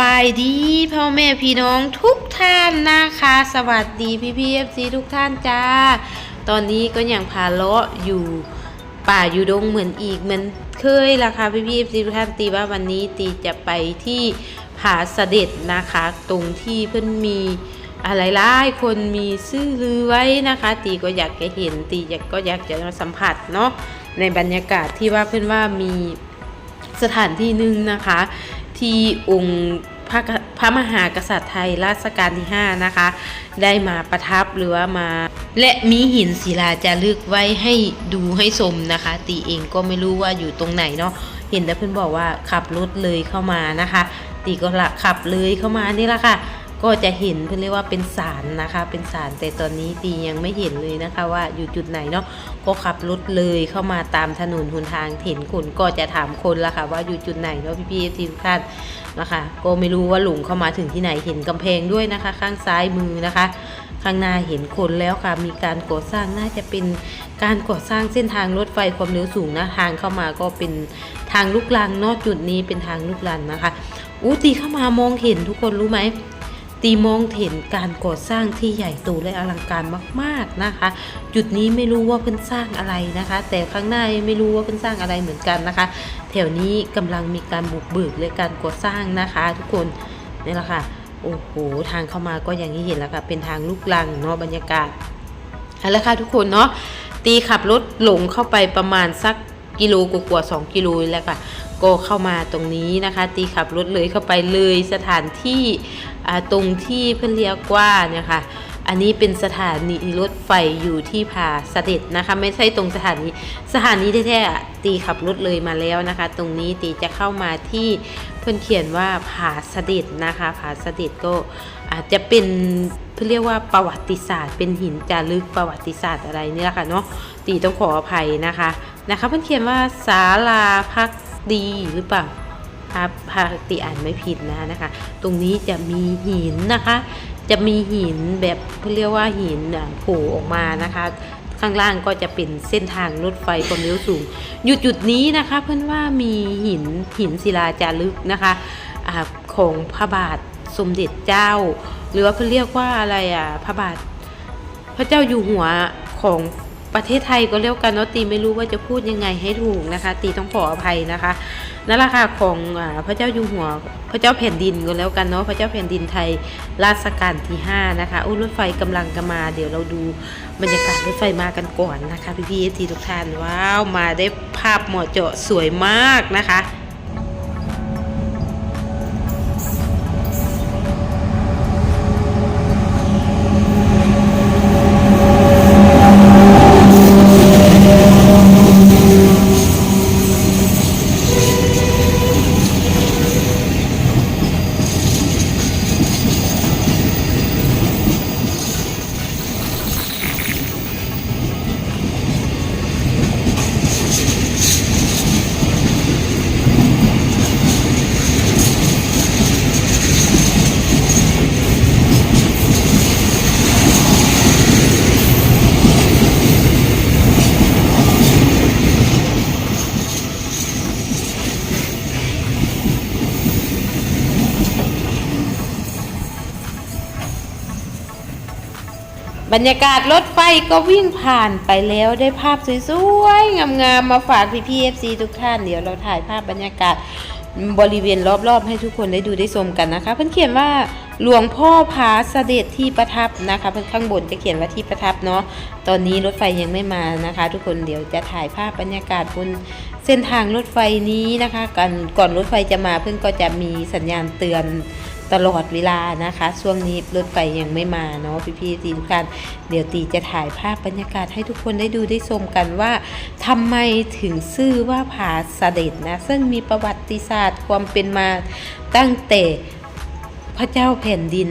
บายดีพ่อแม่พี่น้องทุกท่านนะคะ สวัสดีพี่พีเอฟซีทุกท่านจ้า ตอนนี้ก็ยังพาเลาะอยู่ป่าอยู่ดงเหมือนอีกเหมือนเคยละค่ะพี่พีเอฟซีทุกท่านตีว่าวันนี้ตีจะไปที่ผาเสด็จนะคะ ตรงที่เพื่อนมีอะไรหลายคนมีซื่อลือไว้นะคะ ตีก็อยากจะเห็นตีอยากก็อยากจะมาสัมผัสเนาะในบรรยากาศที่ว่าเพื่อนว่ามีสถานที่หนึ่งนะคะ ที่องค์พระพระมหากษัตริย์ไทยรัชกาลที่ 5 นะคะ ได้มาประทับหรือว่ามา และมีหินศิลาจารึกไว้ให้ดูให้ชมนะคะ ตีเองก็ไม่รู้ว่าอยู่ตรงไหนเนาะเห็นแต่เพื่อนบอกว่าขับรถเลยเข้ามานะคะ ตีก็ละขับเลยเข้ามานี่แหละค่ะ ก็จะเห็นเพื่อนเรียกว่าเป็นศาลนะคะ เป็นศาลแต่ตอนนี้ตียังไม่เห็นเลยนะคะว่าอยู่จุดไหนเนาะ ก็ขับรถเลยเข้ามาตามถนนหนทางเห็นคนก็จะถามคนละค่ะ ว่าอยู่จุดไหนเนาะพี่พี่ทีทุกท่านนะคะ ก็ไม่รู้ว่าหลงเข้ามาถึงที่ไหนเห็นกำแพงด้วยนะคะ ข้างซ้ายมือนะคะ ข้างหน้าเห็นคนแล้วค่ะ มีการก่อสร้างน่าจะเป็นการก่อสร้างเส้นทางรถไฟความเร็วสูงนะทางเข้ามาก็เป็นทางลูกลังนอกจุดนี้เป็นทางลูกลังนะคะอู้ตีเข้ามามองเห็นทุกคนรู้ไหม ตีมองเห็นการก่อสร้างที่ใหญ่โตและอลังการมาก ๆนะคะ จุดนี้ไม่รู้ว่าเพิ่นสร้างอะไรนะคะ แต่ข้างหน้าไม่รู้ว่าเพิ่นสร้างอะไรเหมือนกันนะคะ แถวนี้กำลังมีการบุกเบิกและการก่อสร้างนะคะ ทุกคนนี่แหละค่ะโอ้โหทางเข้ามาก็อย่างที่เห็นแล้วค่ะเป็นทางลูกลังเนาะบรรยากาศเอาละค่ะทุกคนเนาะตีขับรถหลงเข้าไปประมาณสักกิโลกว่าๆสองกิโลแล้วค่ะ ก็เข้ามาตรงนี้นะคะ ตีขับรถเลยเข้าไปเลยสถานที่ตรงที่เพื่อนเรียกว่าเนี่ยค่ะอันนี้เป็นสถานีรถไฟอยู่ที่ผาเสด็จนะคะ ไม่ใช่ตรงสถานีสถานีแท้ๆตีขับรถเลยมาแล้วนะคะ ตรงนี้ตีจะเข้ามาที่เพื่อนเขียนว่าผาเสด็จนะคะผาเสด็จก็อาจจะเป็นเพื่อเรียกว่าประวัติศาสตร์ เป็นหินจารึกประวัติศาสตร์อะไรเนี่ยแหละค่ะเนาะตีต้องขออภัยนะคะนะคะ เพื่อนเขียนว่าศาลาพัก ดีหรือเปล่าภาพภาติอ่านไม่ผิดนะนะคะ ตรงนี้จะมีหินนะคะ จะมีหินแบบเขาเรียกว่าหินโผล่ออกมานะคะ ข้างล่างก็จะเป็นเส้นทางรถไฟความเร็วสูงอยู่จุดนี้นะคะ เพื่อนว่ามีหินหินศิลาจารึกนะคะอาของพระบาทสมเด็จเจ้า หรือว่าเพื่อเรียกว่าอะไรอะพระบาทพระเจ้าอยู่หัวของ ประเทศไทยก็เรียกกันเนาะตีไม่รู้ว่าจะพูดยังไงให้ถูกนะคะ ตีต้องขออภัยนะคะนั่นแหละค่ะของอพระเจ้าอยู่หัวพระเจ้าแผ่นดินก็แล้วกันเนาะพระเจ้าแผ่นดินไทยราชการที่ 5 นะคะอุ้รถไฟกำลังจะมา เดี๋ยวเราดูบรรยากาศรถไฟมากันก่อนนะคะ พี่พี่ทีทุกท่านว้าวมาได้ภาพเหมาะเจาะสวยมากนะคะ บรรยากาศรถไฟก็วิ่งผ่านไปแล้วได้ภาพสวยๆ งามๆ มาฝากพี่พีเอฟซีทุกท่าน เดี๋ยวเราถ่ายภาพบรรยากาศบริเวณรอบๆ ให้ทุกคนได้ดูได้ชมกันนะคะ เพิ่นเขียนว่าหลวงพ่อพาเสด็จที่ประทับนะคะเพิ่นข้างบนจะเขียนว่าที่ประทับเนาะตอนนี้รถไฟยังไม่มานะคะ ทุกคนเดี๋ยวจะถ่ายภาพบรรยากาศบนเส้นทางรถไฟนี้นะคะก่อนก่อนรถไฟจะมาเพิ่นก็จะมีสัญญาณเตือน ตลอดเวลานะคะช่วงนี้รถไฟยังไม่มาเนาะพี่ๆทีทุกท่านเดี๋ยวตีจะถ่ายภาพบรรยากาศให้ทุกคนได้ดูได้ชมกันว่าทำไมถึงชื่อว่าผาเสด็จนะซึ่งมีประวัติศาสตร์ความเป็นมาตั้งแต่พระเจ้าแผ่นดิน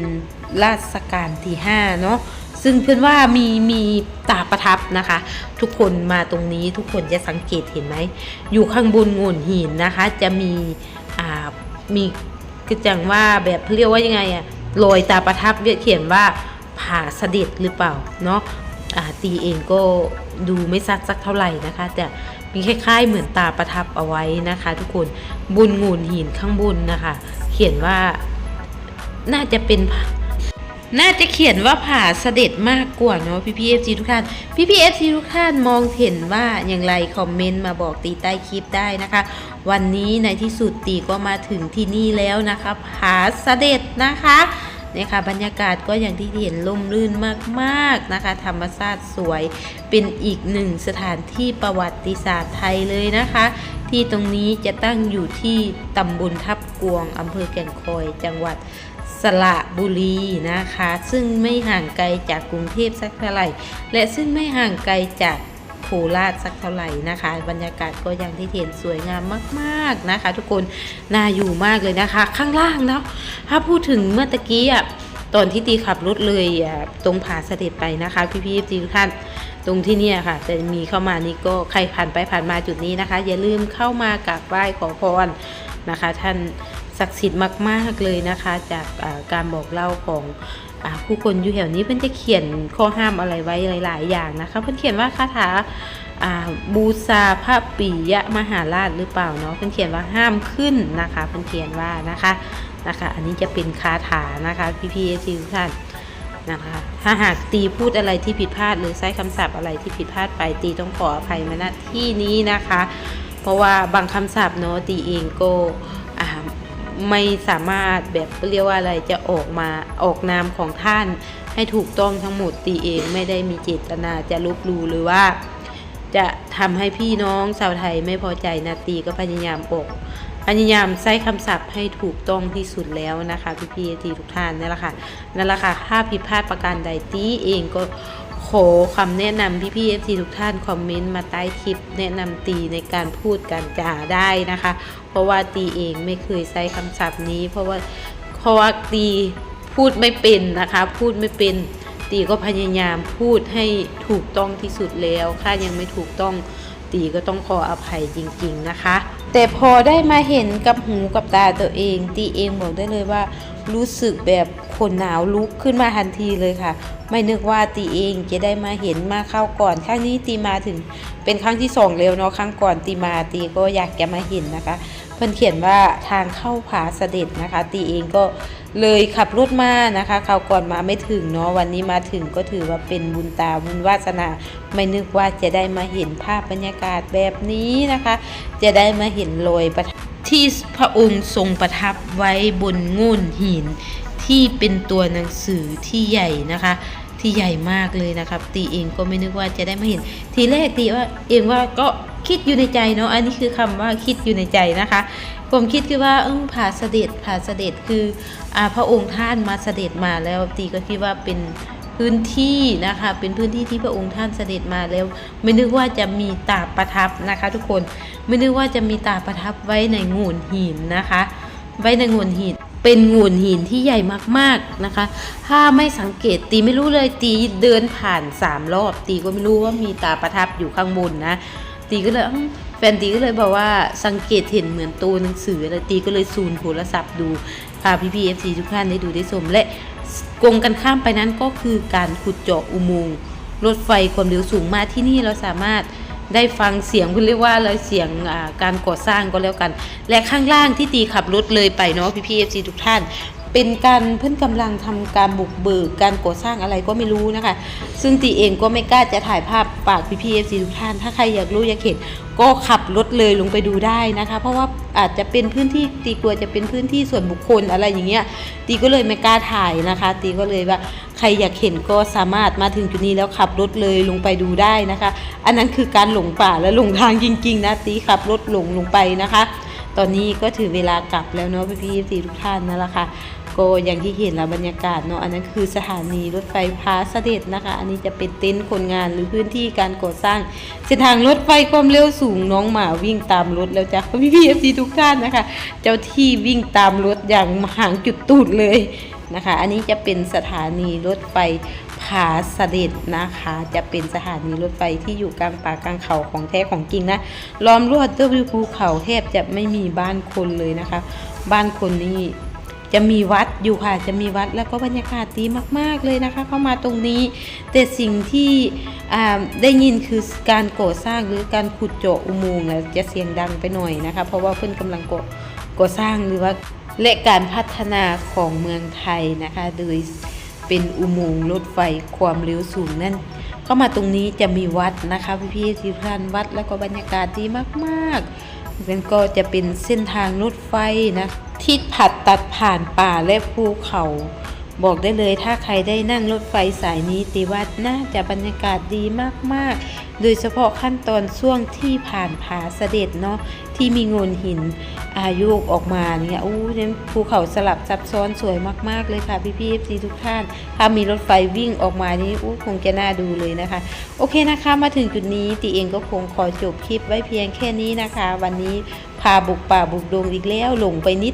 ราชการที่5เนาะซึ่งเพื่อนว่ามีมีตาประทับนะคะ ทุกคนมาตรงนี้ทุกคนจะสังเกตเห็นไหมอยู่ข้างบนโงนหินนะคะ จะมีอ่ามี คือจังว่าแบบเรียกว่ายังไงอะรอยตาประทับเขียนว่าผาเสด็จหรือเปล่าเนาะอ่าตีเองก็ดูไม่ซัดสักเท่าไหร่นะคะแต่มีคล้ายๆเหมือนตาประทับเอาไว้นะคะ ทุกคนบุญงูนหินข้างบนนะคะ เขียนว่าน่าจะเป็น น่าจะเขียนว่าผ่าเสด็จมากกว่าเนาะพี่พีเอฟซีทุกท่านพี่พีเอฟซีทุกท่านมองเห็นว่าอย่างไรคอมเมนต์มาบอกตีใต้คลิปได้นะคะ วันนี้ในที่สุดตีก็มาถึงที่นี่แล้วนะคะผาเสด็จนะคะเนี่ยค่ะบรรยากาศก็อย่างที่เห็นล่มรื่นมากๆนะคะ ธรรมชาติสวยเป็นอีกหนึ่งสถานที่ประวัติศาสตร์ไทยเลยนะคะ ที่ตรงนี้จะตั้งอยู่ที่ตำบลทับกวงอำเภอแก่งคอยจังหวัด สระบุรีนะคะ ซึ่งไม่ห่างไกลจากกรุงเทพสักเท่าไหร่ และซึ่งไม่ห่างไกลจากโคราชสักเท่าไหร่นะคะ บรรยากาศก็อย่างที่เห็นสวยงามมากๆนะคะ ทุกคนน่าอยู่มากเลยนะคะ ข้างล่างเนาะถ้าพูดถึงเมื่อตะกี้อะตอนที่ตีขับรถเลยตรงผาเสด็จไปนะคะ พี่ๆทุกท่านตรงที่นี่ค่ะจะมีเข้ามานี่ก็ใครผ่านไปผ่านมาจุดนี้นะคะ อย่าลืมเข้ามากราบไหว้ขอพรนะคะ ท่าน ศักดิ์สิทธิ์มาก ๆ เลยนะคะ จากการบอกเล่าของผู้คนอยู่แถวนี้เพิ่นจะเขียนข้อห้ามอะไรไว้หลาย ๆ อย่างนะคะ เพิ่นเขียนว่าคาถาบูชาพระปิยมหาราชหรือเปล่าเนาะเพิ่นเขียนว่าห้ามขึ้นนะคะเพิ่นเขียนว่านะคะนะคะ อันนี้จะเป็นคาถานะคะพี่ๆเอทุกท่านนะคะถ้าหากตีพูดอะไรที่ผิดพลาด หรือใช้คำศัพท์อะไรที่ผิดพลาดไปตีต้องขออภัยมาณที่นี้นะคะ เพราะว่าบางคำศัพท์เนาะตีเองก็ ไม่สามารถแบบเรียกว่าอะไรจะออกมาออกนามของท่าน ให้ถูกต้องทั้งหมดตีเองไม่ได้มีเจตนาจะลบลู่หรือว่า จะทำให้พี่น้องชาวไทยไม่พอใจนาตีก็พยายามออกพยายามใช้คำศัพท์ให้ถูกต้องที่สุดแล้วนะคะพี่พีทีทุกท่านนั่นแหละค่ะนั่นแหละค่ะถ้าผิดพลาดประการใดตีเองก็ ขอคำแนะนำพี่พี่เอฟซีทุกท่านคอมเมนต์มาใต้คลิป แนะนำตีในการพูดการจาได้นะคะ เพราะว่าตีเองไม่เคยใช้คำศัพท์นี้ เพราะว่าเพราะว่าตีพูดไม่เป็นนะคะ พูดไม่เป็น ตีก็พยายามพูดให้ถูกต้องที่สุดแล้วถ้ายังไม่ถูกต้องตีก็ต้องขออภัยจริง ๆนะคะ แต่พอได้มาเห็นกับหูกับตาตัวเอง ตีเองบอกได้เลยว่ารู้สึกแบบ นหนาวลุกขึ้นมาทันทีเลยค่ะ ไม่นึกว่าตีเองจะได้มาเห็นมาเข้าก่อนครั้งนี้ตีมาถึงเป็นครั้งที่สองแล้วเนาะครั้งก่อนตีมาตีก็อยากจะมาเห็นนะคะ เพิ่นเขียนว่าทางเข้าผาเสด็จนะคะ ตีเองก็เลยขับรถมานะคะคราวก่อนมาไม่ถึงเนาะวันนี้มาถึงก็ถือว่าเป็นบุญตาบุญวาสนา ไม่นึกว่าจะได้มาเห็นภาพบรรยากาศแบบนี้นะคะ จะได้มาเห็นรอยประที่พระองค์ทรงประทับไว้บนงูนหิน ที่เป็นตัวหนังสือที่ใหญ่นะคะ ที่ใหญ่มากเลยนะครับ ตีเองก็ไม่นึกว่าจะได้มาเห็น ทีแรกตีว่าเองว่าก็คิดอยู่ในใจเนาะอันนี้คือคำว่าคิดอยู่ในใจนะคะผมคิดคือว่าเออผาเสด็จผาเสด็จคืออาพระองค์ท่านมาเสด็จมาแล้วตีก็คิดว่าเป็นพื้นที่นะคะ เป็นพื้นที่ที่พระองค์ท่านเสด็จมาแล้ว ไม่นึกว่าจะมีตาประทับนะคะ ทุกคนไม่นึกว่าจะมีตาประทับไว้ในงูนหินนะคะ ไว้ในงูนหิน เป็นงูนหินที่ใหญ่มากๆนะคะ ถ้าไม่สังเกตตีไม่รู้เลยตีเดินผ่านสามรอบ ตีก็ไม่รู้ว่ามีตาประทับอยู่ข้างบนนะ ตีก็เลยแฟนตีก็เลยบอกว่าสังเกตเห็นเหมือนตัวหนังสืออะไรตีก็เลยซูนโทรศัพท์ดูพาพี่พีเอฟซีทุกท่านได้ดูได้ชมและกงกันข้ามไปนั้นก็คือการขุดเจาะอุโมงค์รถไฟความเร็วสูงมาที่นี่เราสามารถ ได้ฟังเสียงคุณเรียกว่าอะไรเสียงการก่อสร้างก็แล้วกัน และข้างล่างที่ตีขับรถเลยไปเนาะพี่พีเอฟซีทุกท่าน เป็นการเพื่อนกำลังทำการบุกเบิกการก่อสร้างอะไรก็ไม่รู้นะคะ ซึ่งตีเองก็ไม่กล้าจะถ่ายภาพฝากพี่พีเอฟซีทุกท่านถ้าใครอยากรู้อยากเห็นก็ขับรถเลยลงไปดูได้นะคะ เพราะว่าอาจจะเป็นพื้นที่ตีกลัวจะเป็นพื้นที่ส่วนบุคคลอะไรอย่างเงี้ยตีก็เลยไม่กล้าถ่ายนะคะ ตีก็เลยว่าใครอยากเห็นก็สามารถมาถึงจุดนี้แล้วขับรถเลยลงไปดูได้นะคะ อันนั้นคือการหลงป่าและหลงทางจริง ๆ นะตีขับรถหลงลงไปนะคะ ตอนนี้ก็ถือเวลากลับแล้วเนาะพี่ๆสีทุกท่านนั่นแหละค่ะ ก็อย่างที่เห็นแล้วบรรยากาศเนาะอันนั้นคือสถานีรถไฟพาเสด็จนะคะ อันนี้จะเป็นเต็นท์คนงานหรือพื้นที่การก่อสร้างเส้นทางรถไฟความเร็วสูงน้องหมาวิ่งตามรถแล้วจ้ะพี่พี่เอฟซีทุกท่านนะคะ เจ้าที่วิ่งตามรถอย่างห่างจุดตูดเลยนะคะ อันนี้จะเป็นสถานีรถไฟผาเสด็จนะคะ จะเป็นสถานีรถไฟที่อยู่กลางป่ากลางเขาของแท้ของจริงนะ ล้อมรวดด้วยภูเขาแทบจะไม่มีบ้านคนเลยนะคะ บ้านคนนี่ จะมีวัดอยู่ค่ะ จะมีวัดแล้วก็บรรยากาศดีมาก ๆเลยนะคะ เข้ามาตรงนี้ แต่สิ่งที่ได้ยินคือการก่อสร้างหรือการขุดเจาะอุโมงค์จะเสียงดังไปหน่อยนะคะ เพราะว่าเพิ่นกำลังก่อก่อสร้างหรือว่าและการพัฒนาของเมืองไทยนะคะ โดยเป็นอุโมงค์รถไฟความเร็วสูงนั่นเข้ามาตรงนี้จะมีวัดนะคะพี่ๆที่ท่านวัดแล้วก็บรรยากาศดีมากๆ มันก็จะเป็นเส้นทางรถไฟนะ ที่ผัดตัดผ่านป่าและภูเขา บอกได้เลยถ้าใครได้นั่งรถไฟสายนี้ติว่าน่าจะบรรยากาศดีมากๆ โดยเฉพาะขั้นตอนช่วงที่ผ่านผาเสด็จเนาะที่มีโงนหินอายุออกมาเนี่ยอู้เนี่ยภูเขาสลับซับซ้อนสวยมากๆเลยค่ะพี่พี่ซีทุกท่าน ถ้ามีรถไฟวิ่งออกมานี่อู้คงจะน่าดูเลยนะคะ โอเคนะคะมาถึงจุดนี้ติเองก็คงขอจบคลิปไว้เพียงแค่นี้นะคะ วันนี้พาบุกป่าบุกดงอีกแล้วหลงไปนิด